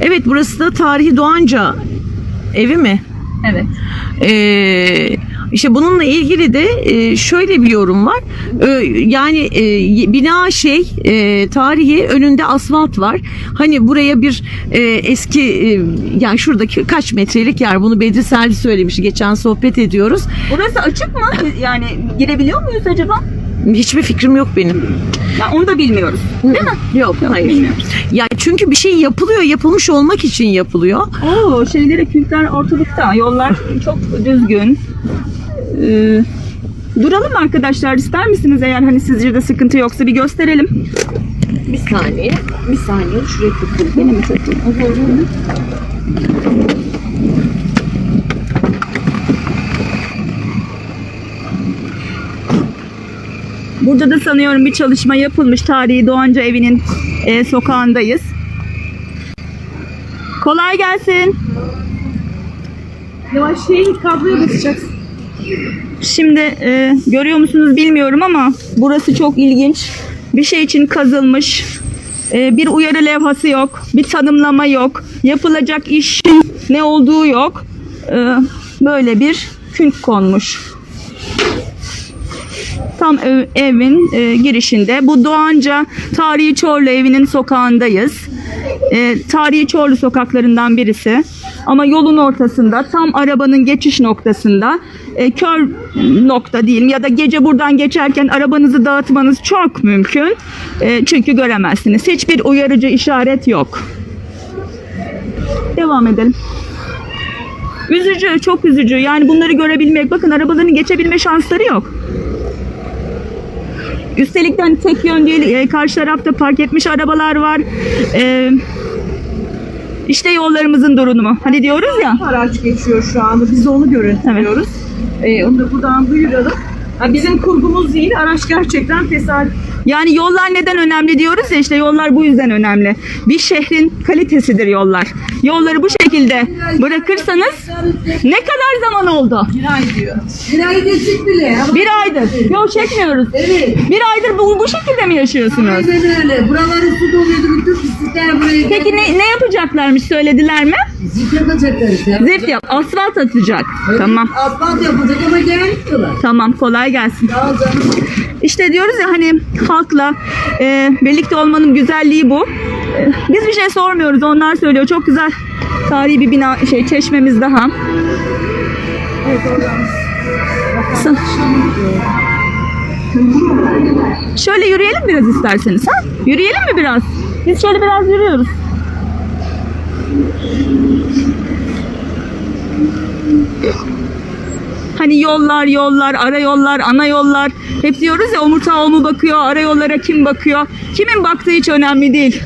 Evet burası da Tarihi Doğanca evi mi? Evet. Ee, işte bununla ilgili de e, şöyle bir yorum var. Ee, yani e, bina şey e, tarihi önünde asfalt var. Hani buraya bir eski yani şuradaki kaç metrelik yer bunu Bedri Selvi söylemiş. Geçen sohbet ediyoruz. Burası açık mı? Yani girebiliyor muyuz acaba? Hiçbir fikrim yok benim. Ya onu da bilmiyoruz. Değil mi? Yok hayır. bilmiyoruz. Ya çünkü bir şey yapılıyor, yapılmış olmak için yapılıyor. Oo, şeyleri kültler ortalıkta. Yollar çok düzgün. Ee, duralım arkadaşlar ister misiniz eğer hani sizce de sıkıntı yoksa bir gösterelim. Bir saniye, bir saniye şuraya tutayım. Beni mi? Burada da sanıyorum bir çalışma yapılmış. Tarihi Doğanca evinin e, sokağındayız. Kolay gelsin. Yavaş şey kabloya basacaksın. Şimdi e, görüyor musunuz bilmiyorum ama burası çok ilginç. Bir şey için kazılmış. E, bir uyarı levhası yok. Bir tanımlama yok. Yapılacak işin ne olduğu yok. E, böyle bir künk konmuş. Tam ev- evin e, girişinde. Bu Doğanca Tarihi Çorlu evinin sokağındayız. E, Tarihi Çorlu sokaklarından birisi. Ama yolun ortasında tam arabanın geçiş noktasında e, kör nokta diyeyim ya da gece buradan geçerken arabanızı dağıtmanız çok mümkün. E, çünkü göremezsiniz. Hiçbir uyarıcı işaret yok. Devam edelim. Üzücü, çok üzücü. Yani bunları görebilmek, bakın arabaların geçebilme şansları yok. Üstelik de hani tek yön değil, e, karşı tarafta park etmiş arabalar var. E, işte yollarımızın durumu. Hani diyoruz ya. Araç geçiyor şu anda. Biz onu görüntülüyoruz. Ee, onu da buradan duyuralım. Ha, bizim kurgumuz değil. Araç gerçekten tesadüf. Yani yollar neden önemli diyoruz ya işte yollar bu yüzden önemli. Bir şehrin kalitesidir yollar. Yolları bu şekilde bırakırsanız ne kadar zaman oldu? Bir ay diyor. Bir ay geçik bile. Bir aydır. Yol çekmiyoruz. evet. Bir aydır bu, bu şekilde mi yaşıyorsunuz? Aynen öyle. Buraları su doluydu. Pislikler buraya Peki ne, ne yapacaklarmış söylediler mi? Zift yapacaklar işte. Zift yap. Asfalt atacak. Tamam. Asfalt yapılacak ama gelmiyorlar. Tamam kolay gelsin. Sağ ol canım. İşte diyoruz ya hani halkla e, birlikte olmanın güzelliği bu. E, biz bir şey sormuyoruz onlar söylüyor. Çok güzel tarihi bir bina şey çeşmemiz daha. Sa- Şöyle yürüyelim biraz isterseniz ha? Yürüyelim mi biraz? Biz şöyle biraz yürüyoruz. Hani yollar yollar, ara yollar, ana yollar. Hep diyoruz ya omurta o mu bakıyor, ara yollara kim bakıyor. Kimin baktığı hiç önemli değil.